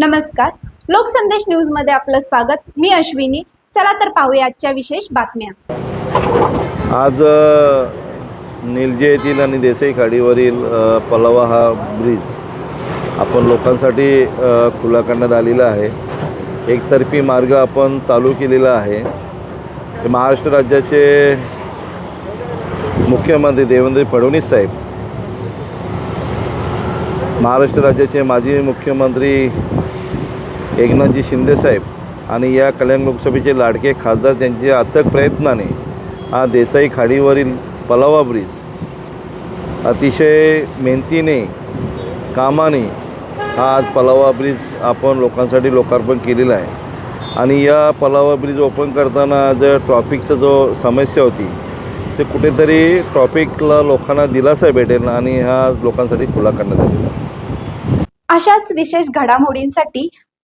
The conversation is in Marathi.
नमस्कार. लोकसंदेश न्यूजमध्ये आपलं स्वागत. मी अश्विनी. चला तर पाहूया आजच्या विशेष बातम्या. आज निलजे येथील आणि देसाई खाडीवरील पलवा पलावा हा ब्रिज आपण लोकांसाठी खुला करण्यात आलेला आहे. एकतर्फी मार्ग आपण चालू केलेला आहे. महाराष्ट्र राज्याचे मुख्यमंत्री देवेंद्र फडणवीस साहेब महाराष्ट्र राज्याचे माजी मुख्यमंत्री एकनाथजी शिंदेसाहेब आणि या कल्याण लोकसभेचे लाडके खासदार त्यांच्या अथक प्रयत्नाने हा देसाई खाडीवरील पलावा ब्रिज अतिशय मेहनतीने कामाने हा आज पलावा ब्रिज आपण लोकांसाठी लोकार्पण केलेला आहे. आणि या पलावा ब्रिज ओपन करताना जर ट्रॉफिकचा जो समस्या होती ते कुठेतरी ट्रॉफिकला लोकांना दिलासा भेटेल आणि हा लोकांसाठी खुला करण्यात आलेला अशाच विशेष घडामोडींसाठी